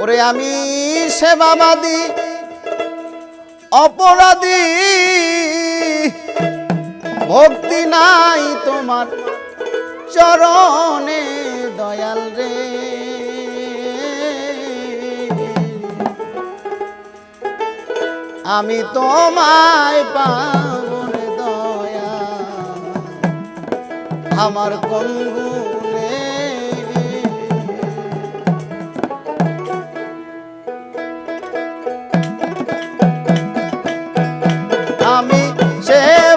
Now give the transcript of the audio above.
ওরে আমি সেবাবাদী, অপরাধী। ভক্তি নাই তোমার চরণে, দয়াল রে। আমি তোমায় পাবনে দয়া। আমার কোন